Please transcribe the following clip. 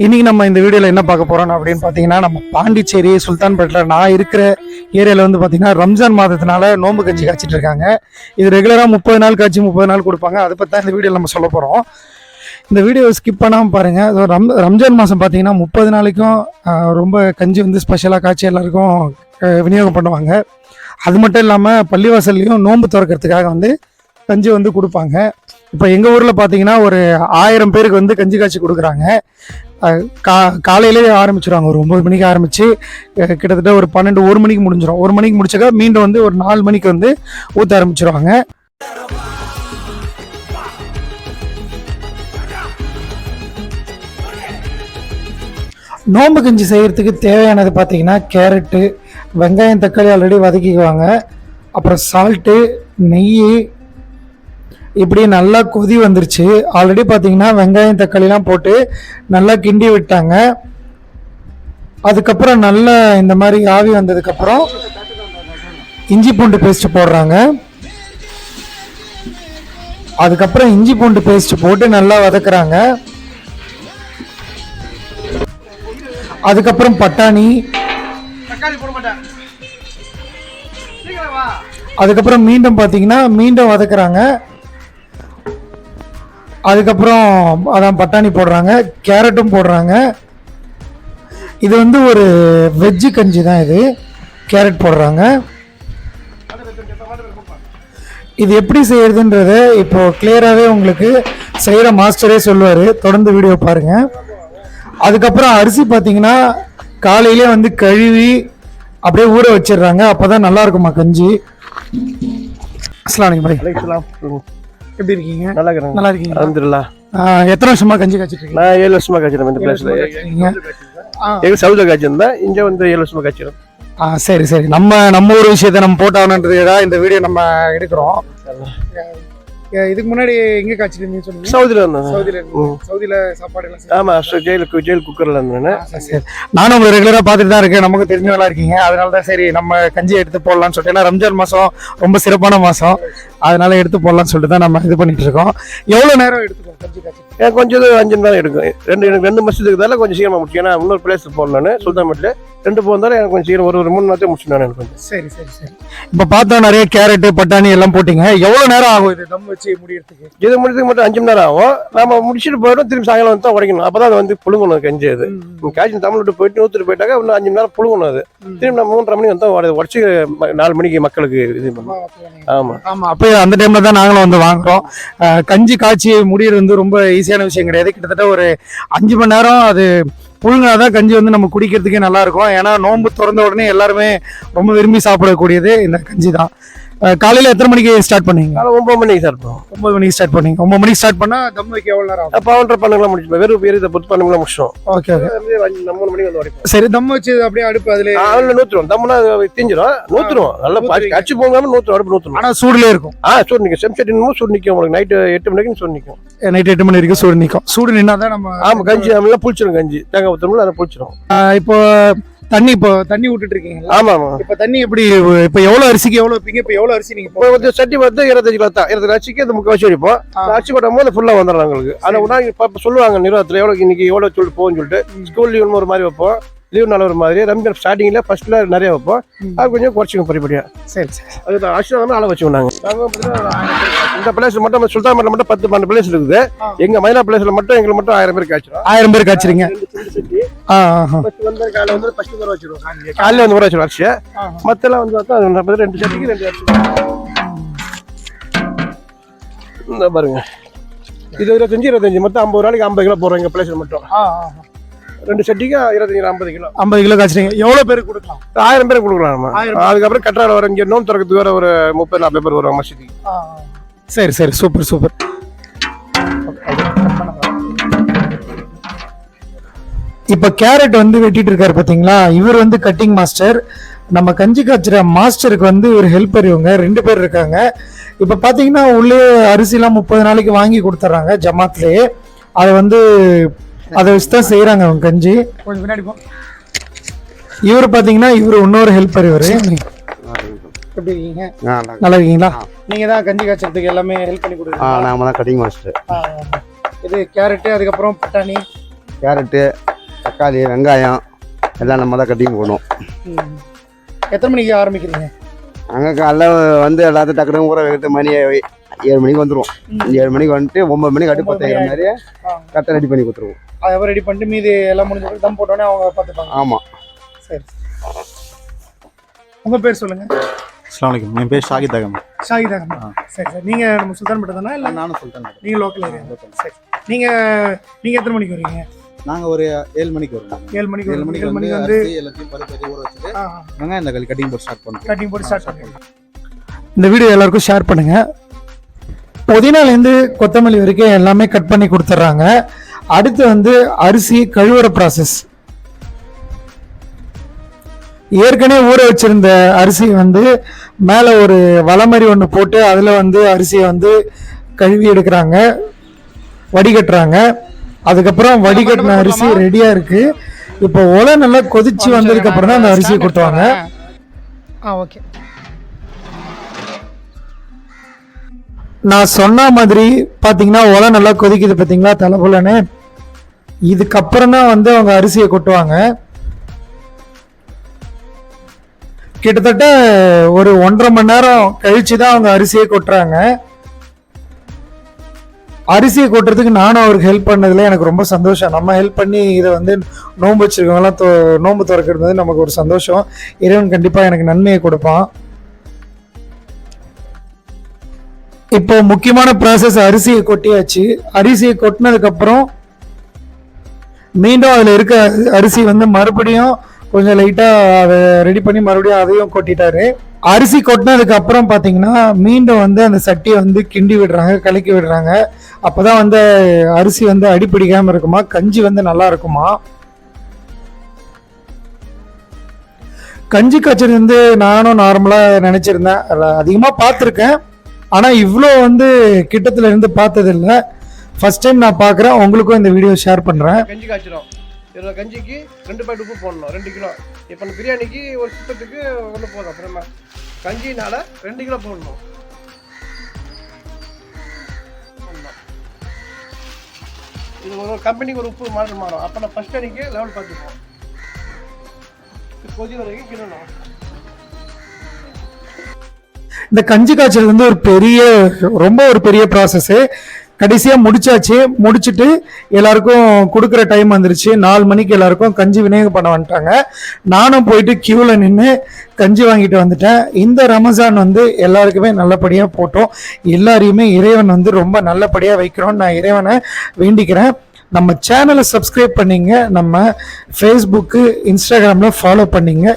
இன்னைக்கு நம்ம இந்த வீடியோவில் என்ன பார்க்க போகிறோம் அப்படின்னு பார்த்தீங்கன்னா நம்ம பாண்டிச்சேரி சுல்தான்பேட்டில் நான் இருக்கிற ஏரியாவில் வந்து பார்த்தீங்கன்னா ரம்ஜான் மாதத்தினால நோன்பு கஞ்சி காய்ச்சிட்டு இருக்காங்க. இது ரெகுலராக முப்பது நாள் காய்ச்சி முப்பது நாள் கொடுப்பாங்க. அதை பற்றி தான் இந்த வீடியோவில் நம்ம சொல்ல போகிறோம் இந்த வீடியோ ஸ்கிப் பண்ணாமல் பாருங்கள் அது ரம் ரம்ஜான் மாதம் பார்த்தீங்கன்னா முப்பது நாளைக்கும் ரொம்ப கஞ்சி வந்து ஸ்பெஷலாக காய்ச்சி எல்லாருக்கும் விநியோகம் பண்ணுவாங்க. அது மட்டும் இல்லாமல் பள்ளிவாசல்லையும் நோன்பு திறக்கிறதுக்காக வந்து கஞ்சி வந்து கொடுப்பாங்க. இப்போ எங்கள் ஊரில் பார்த்தீங்கன்னா ஒரு ஆயிரம் பேருக்கு வந்து கஞ்சி காய்ச்சி கொடுக்குறாங்க. கா காலையிலேயே ஆரம்பிச்சிருவாங்க. ஒரு ஒம்பது மணிக்கு ஆரம்பித்து கிட்டத்தட்ட ஒரு பன்னெண்டு ஒரு மணிக்கு முடிஞ்சிடும் ஒரு மணிக்கு முடிச்சாக்கா மீண்டும் வந்து ஒரு நாலு மணிக்கு வந்து ஊற்ற ஆரம்பிச்சிருவாங்க. நோம்பு கஞ்சி செய்கிறதுக்கு தேவையானது பார்த்தீங்கன்னா கேரட்டு வெங்காயம் தக்காளி ஆல்ரெடி வதக்கிக்குவாங்க. அப்புறம் சால்ட்டு நெய் இப்படி நல்லா கொதி வந்துருச்சு. ஆல்ரெடி பார்த்தீங்கன்னா வெங்காயம் தக்காளிலாம் போட்டு நல்லா கிண்டி விட்டாங்க. அதுக்கப்புறம் நல்லா இந்த மாதிரி ஆவி வந்ததுக்கப்புறம் இஞ்சி பூண்டு பேஸ்ட் போடுறாங்க. அதுக்கப்புறம் இஞ்சி பூண்டு பேஸ்ட் போட்டு நல்லா வதக்குறாங்க. அதுக்கப்புறம் பட்டாணி. அதுக்கப்புறம் மீண்டும் பார்த்தீங்கன்னா மீண்டும் வதக்குறாங்க. அதுக்கப்புறம் அதான் பட்டாணி போடுறாங்க கேரட்டும் போடுறாங்க. இது வந்து ஒரு வெஜ்ஜு கஞ்சி தான் இது. கேரட் போடுறாங்க. இது எப்படி செய்யறதுன்றத இப்போ கிளியராகவே உங்களுக்கு செய்கிற மாஸ்டரே சொல்லுவார். தொடர்ந்து வீடியோ பாருங்கள் அதுக்கப்புறம் அரிசி பார்த்தீங்கன்னா காலையிலே வந்து கழுவி அப்படியே ஊற வச்சிடுறாங்க. அப்போ தான் நல்லாயிருக்குமா கஞ்சி. அஸ்லாம் வலைக்கம் எப்படி இருக்கீங்க? நல்லா இருக்கிறேன் நல்லா இருக்கீங்க அலமதுல்லா எத்தனை வருஷமா கஞ்சி காய்ச்சிட்டு நான் ஏழு வருஷமா காய்ச்சிடும் இந்த பிளேஸ்ல. எங்க சவுதியில் காய்ச்சிருந்தேன் இங்க வந்து ஏழு வருஷமா காய்ச்சிடும் ஆ சரி சரி. நம்ம நம்ம ஒரு விஷயத்த நம்ம போட்டாகணுன்றதுக்காக இந்த வீடியோ நம்ம எடுக்கிறோம். இதுக்கு முன்னாடி எங்க காய்ச்சிட்டு சொன்னீங்க? சவுதியில் இருந்தேன் சவுதியில சவுதியில சாப்பாடு எல்லாம் ஆமா ஜெயிலுக்கு ஜெயில் குக்கர்ல இருந்தேன் நானும் உங்களை ரெகுலரா பார்த்துட்டு தான் இருக்கேன். நமக்கு தெரிஞ்சவங்களா இருக்கீங்க. அதனால தான் சரி நம்ம கஞ்சி எடுத்து போடலாம்னு சொல்லிட்டு. ஏன்னா ரம்ஜான் மாசம் ரொம்ப சிறப்பான மாசம். அதனால எடுத்து போடலாம்னு சொல்லிட்டு தான் நம்ம இது பண்ணிட்டு இருக்கோம். எவ்வளவு நேரம் எடுத்துக்கோம் கஞ்சி காய்ச்சி? எனக்கு கொஞ்சம் அஞ்சு மணி நேரம் எடுக்கும். ரெண்டு எனக்கு ரெண்டு மசத்துக்கு தானே கொஞ்சம் சீக்கிரமா முடியும் ஏன்னா இன்னொரு பிளேஸ் போடணும்னு சுல்தான்பேட்டில் ரெண்டு போந்தாலும் எனக்கு கொஞ்சம் சீக்கிரம் ஒரு ஒரு மூணு நேரத்தை முடிச்சு நான் எனக்கு கொஞ்சம். சரி சரி சரி. இப்போ பார்த்தோம் நிறைய கேரட் பட்டாணி எல்லாம் போட்டீங்க. எவ்வளவு நேரம் ஆகும் இது தம் வச்சு முடியறதுக்கு? இது முடிச்சதுக்கு மட்டும் அஞ்சு மணி நேரம் ஆகும். நம்ம முடிச்சுட்டு போயிடும் திரும்பி சாயங்காலம் வந்து தான் உடைக்கணும். அப்பதான் அது வந்து புழுங்கணும் கஞ்சி அது. காய்ச்சி தமிழ் விட்டு போயிட்டு நூற்றுட்டு போயிட்டாக்க இன்னும் அஞ்சு மணி நேரம் புழுங்கணும் அது. திரும்பி நம்ம மூன்றரை மணிக்கு வந்து உடை- உடைச்சு நாலு மணிக்கு மக்களுக்கு இது பண்ணணும் ஆமா. ஆமா அப்போ அந்த டைம்ல தான் நாங்களும் வந்து வாங்குறோம். கஞ்சி காய்ச்சி முடியறது வந்து ரொம்ப ஈஸியான விஷயம் கிடையாது. கிட்டத்தட்ட ஒரு அஞ்சு மணி நேரம் அது புழுங்கினாதான் கஞ்சி வந்து நம்ம குடிக்கிறதுக்கே நல்லா இருக்கும். ஏன்னா நோன்பு திறந்த உடனே எல்லாருமே ரொம்ப விரும்பி சாப்பிடக்கூடியது இந்த கஞ்சி தான். காலையில எத்தனை மணிக்கு ஸ்டார்ட் பண்ணீங்க காலை ஒன்பது மணிக்கு சார் இருப்போம் ஒன்பது மணிக்கு ஸ்டார்ட் பண்ணீங்க ஒன்பது மணிக்கு ஸ்டார்ட் பண்ணா தம் வைக்க எவ்வளவு நேரம் ஆகும்? பவுண்டர் பண்ணுங்களா முடிச்சு வெறும் பேர் இதை பொத்து பண்ணுங்களா முடிச்சோம் ஓகே ஓகே மூணு மணிக்கு வந்து உடைப்போம் சரி தம் வச்சு அப்படியே அடுப்பு அதுல அதில் நூற்றுவோம் தம்முனா தீஞ்சிரும். நூற்றுருவோம் நல்லா அச்சு போகாம நூற்று அடுப்பு நூற்றுரும் ஆனா சூடுல இருக்கும்? ஆ சூடு நிற்கும் செம்செட் இன்னமும் சூடு நிற்கும் உங்களுக்கு நைட்டு எட்டு மணிக்கு சூடு நிற்கும் நைட் எட்டு மணி வரைக்கும் சூடு நிற்கும் சூடு நின்னாதான் நம்ம ஆமா கஞ்சி நல்லா புளிச்சிரும் கஞ்சி. தேங்காய் ஊற்றணும்ல அதை புளிச்சிரும். அஹ், இப்போ தண்ணி இப்போ தண்ணி விட்டுட்டு இருக்கீங்களா ஆமா ஆமா இப்ப தண்ணி எப்படி இப்ப எவ்வளவு அரிசிக்கு எவ்வளவு வைப்பீங்க? இப்ப எவ்வளவு அரிசி நீங்க இப்போ வந்து சட்டி வந்து இருபத்தஞ்சு கிலோ தான். இருபத்தஞ்சு அச்சுக்கு அந்த முக்கால் வைப்போம் அச்சு கொட்டும் போது ஃபுல்லாக வந்துடும் உங்களுக்கு அதை உடனே இப்போ சொல்லுவாங்க நிறுவனத்தில் எவ்வளோ இன்னைக்கு எவ்வளோ சொல்லிட்டு போகும்னு சொல்லிட்டு. ஸ்கூல் லீவ் ஒரு மாதிரி வைப்போம். லீவ் நாள் ஒரு மாதிரி. ரம்ஜான் ஸ்டார்டிங்கில் ஃபர்ஸ்ட்ல நிறைய வைப்போம். அது கொஞ்சம் குறைச்சிக்கும் படிப்படியாக சரி சரி. அது ஆசிரியர் அளவு வச்சுக்கோங்க நாங்கள் நாங்கள் பேர். இந்த பிளேஸ் மட்டும் சுல்தான் மட்டில் மட்டும் பத்து பன்னெண்டு பிளேஸ் இருக்குது. எங்க மயிலா பிளேஸ்ல மட்டும் எங்களுக்கு மட்டும் ஆயிரம் பேர் காய்ச்சிரும். ஆயிரம் பேர் காய்ச்சிருங்க. காலையில் வந்து ஊற அரிசியை ஆ. மத்தெல்லாம் வந்து பார்த்தா ரெண்டு சட்டிக்கு ரெண்டு அரிசி இந்த பாருங்க. இது இருபத்தஞ்சு இருபத்தஞ்சு. மொத்தம் ஐம்பது நாளைக்கு ஐம்பது கிலோ போடுறோம் எங்க பிளேஸ்ல மட்டும். ரெண்டு சட்டிக்கு இருபத்தஞ்சு ஐம்பது கிலோ. ஐம்பது கிலோ காய்ச்சிருங்க. எவ்வளவு பேருக்கு கொடுக்கலாம்? ஆயிரம் பேர் கொடுக்கலாம் நம்ம. அதுக்கப்புறம் கட்டாரம் வர இங்க நோன் திறக்கிறதுக்கு வேற ஒரு முப்பது நாற்பது பேர் வருவாங்க மசூதிக்கு. சரி சரி. Super super. இப்ப கேரட் வந்து வெட்டிட்டு இருக்காரு பாத்தீங்களா? இவர் வந்து கட்டிங் மாஸ்டர் நம்ம கஞ்சி காய்ச்சுற மாஸ்டருக்கு வந்து ஒரு ஹெல்ப்பர் இவங்க. ரெண்டு பேர் இருக்காங்க. இப்ப பாத்தீங்கன்னா உள்ளே அரிசிலாம் முப்பது நாளைக்கு வாங்கி கொடுத்துட்றாங்க ஜமாத்லயே. அதை வந்து அதை வச்சு தான் செய்யறாங்க அவங்க கஞ்சி இவர் பாத்தீங்கன்னா இவர் இன்னொரு ஹெல்ப்பர் இவரு. எப்படி இருக்கீங்க? நல்லா இருக்கீங்களா நீங்க தான் கஞ்சி காய்ச்சறதுக்கு எல்லாமே ஹெல்ப் பண்ணி ஆ கொடுக்குறீங்க நாம தான் கட்டிங் மாஸ்டர் இது கேரட்டு அதுக்கப்புறம் பட்டாணி. கேரட்டு தக்காளி வெங்காயம் எல்லாம் நம்ம தான் கட்டிங் போடணும் ம். எத்தனை மணிக்கு ஆரம்பிக்கிறீங்க? அங்கே காலைல வந்து எல்லாத்தையும் டக்குனு ஊற வைக்கிறது மணி ஏழு மணிக்கு வந்துடும் ஏழு மணிக்கு வந்துட்டு ஒம்பது மணிக்கு அடுப்பு வைக்கிற மாதிரி ஆ. கரெக்டாக ரெடி பண்ணி கொடுத்துருவோம். அதை ரெடி பண்ணிட்டு மீதி எல்லாம் முடிஞ்ச தம் போட்டோன்னே அவங்க பார்த்துப்பாங்க. ஆமாம் சரி. உங்க பேர் சொல்லுங்க. அஸ்லாம் வலைக்கம் என் பேர் ஷாகித் அகம் ஷாகித் அகமது. சரி சார். நீங்க நம்ம சுல்தான் தானே இல்லை? நானும் சொல்லிட்டேன் நீங்க லோக்கல் ஏரியா சரி. நீங்க நீங்க எத்தனை மணிக்கு வரீங்க நாங்கள் ஒரு ஏழு மணிக்கு வருவோம். ஏழு மணிக்கு ஏழு. மணிக்கு ஏழு வந்து மணிக்கு வந்து எல்லாத்தையும் பருப்பு ஊற வச்சுட்டு வெங்காயம் தக்காளி கட்டிங் போட்டு ஸ்டார்ட் பண்ணுறோம் கட்டிங் போட்டு ஸ்டார்ட் பண்ணுங்க இந்த வீடியோ எல்லாருக்கும் ஷேர் பண்ணுங்க. புதினாலேருந்து கொத்தமல்லி வரைக்கும் எல்லாமே கட் பண்ணி கொடுத்துட்றாங்க அடுத்து வந்து அரிசி கழுவுற ப்ராசஸ் ஏற்கனவே ஊற வச்சிருந்த அரிசி வந்து மேலே ஒரு வலை மாதிரி ஒன்று போட்டு அதில் வந்து அரிசியை வந்து கழுவி எடுக்கிறாங்க வடிகட்டுறாங்க. அதுக்கப்புறம் வடிகட்டின அரிசி ரெடியாக இருக்கு. இப்போ ஒலை நல்லா கொதிச்சு வந்ததுக்கு அப்புறம் தான் அந்த அரிசியை கொட்டுவாங்க. ஆ ஓகே. நான் சொன்ன மாதிரி பார்த்தீங்கன்னா ஒலை நல்லா கொதிக்குது பார்த்தீங்களா தலைப்புலன்னு இதுக்கப்புறம் தான் வந்து அவங்க அரிசியை கொட்டுவாங்க. கிட்டத்தட்ட ஒரு ஒன்றரை மணி நேரம் கழிச்சு தான் அவங்க அரிசியை கொட்டுறாங்க. அரிசியை கொட்டுறதுக்கு நானும் அவருக்கு ஹெல்ப் பண்ணதில் எனக்கு ரொம்ப சந்தோஷம். நம்ம ஹெல்ப் பண்ணி இதை வந்து நோன்பு வச்சிருக்கவங்களாம் தொ நோன்பு திறக்கிறது வந்து நமக்கு ஒரு சந்தோஷம். இறைவன் கண்டிப்பாக எனக்கு நன்மையை கொடுப்பான். இப்போ முக்கியமான ப்ராசஸ் அரிசியை கொட்டியாச்சு. அரிசியை கொட்டினதுக்கப்புறம் மீண்டும் அதில் இருக்க அரிசி வந்து மறுபடியும் கொஞ்சம் லைட்டாக அதை ரெடி பண்ணி மறுபடியும் அதையும் கொட்டிட்டாரு. அரிசி கொட்டினதுக்கு அப்புறம் பார்த்தீங்கன்னா மீண்டும் வந்து அந்த சட்டியை வந்து கிண்டி விடுறாங்க கலக்கி விடுறாங்க. அப்போ தான் வந்து அரிசி வந்து அடிப்பிடிக்காமல் இருக்குமா கஞ்சி வந்து நல்லா இருக்குமா? கஞ்சி காய்ச்சல் வந்து நானும் நார்மலாக நினச்சிருந்தேன். அதிகமாக பார்த்துருக்கேன். ஆனால் இவ்வளோ வந்து கிட்டத்தில் இருந்து பார்த்ததில்ல. ஃபஸ்ட் டைம் நான் பார்க்குறேன். உங்களுக்கும் இந்த வீடியோ ஷேர் பண்ணுறேன் கஞ்சி காய்ச்சலும் இருபது கஞ்சிக்கு ரெண்டு பாக்கெட் உப்பு போடணும் ரெண்டு கிலோ. இப்போ அந்த பிரியாணிக்கு ஒரு சுத்தத்துக்கு ஒன்று போதும். அப்புறமா கஞ்சினால ரெண்டு கிலோ போடணும். இது ஒரு கம்பெனிக்கு ஒரு உப்பு மாடல் மாறும். அப்போ நான் ஃபஸ்ட் அன்னைக்கு லெவல் பார்த்துப்போம். கொதி வரைக்கும் கிடணும் இந்த கஞ்சி காய்ச்சல் வந்து ஒரு பெரிய ரொம்ப ஒரு பெரிய ப்ராசஸ்ஸு கடைசியாக முடிச்சாச்சு. முடிச்சுட்டு எல்லாருக்கும் கொடுக்குற டைம் வந்துருச்சு. நாலு மணிக்கு எல்லாருக்கும் கஞ்சி விநியோகம் பண்ண வந்துட்டாங்க. நானும் போயிட்டு க்யூவில் நின்று கஞ்சி வாங்கிட்டு வந்துட்டேன். இந்த ரமஜான் வந்து எல்லாருக்குமே நல்லபடியாக போட்டோம். எல்லாரையுமே இறைவன் வந்து ரொம்ப நல்லபடியாக வைக்கிறோம் நான் இறைவனை வேண்டிக்கிறேன். நம்ம சேனலை சப்ஸ்கிரைப் பண்ணிங்க. நம்ம ஃபேஸ்புக்கு இன்ஸ்டாகிராமில் ஃபாலோ பண்ணிங்க.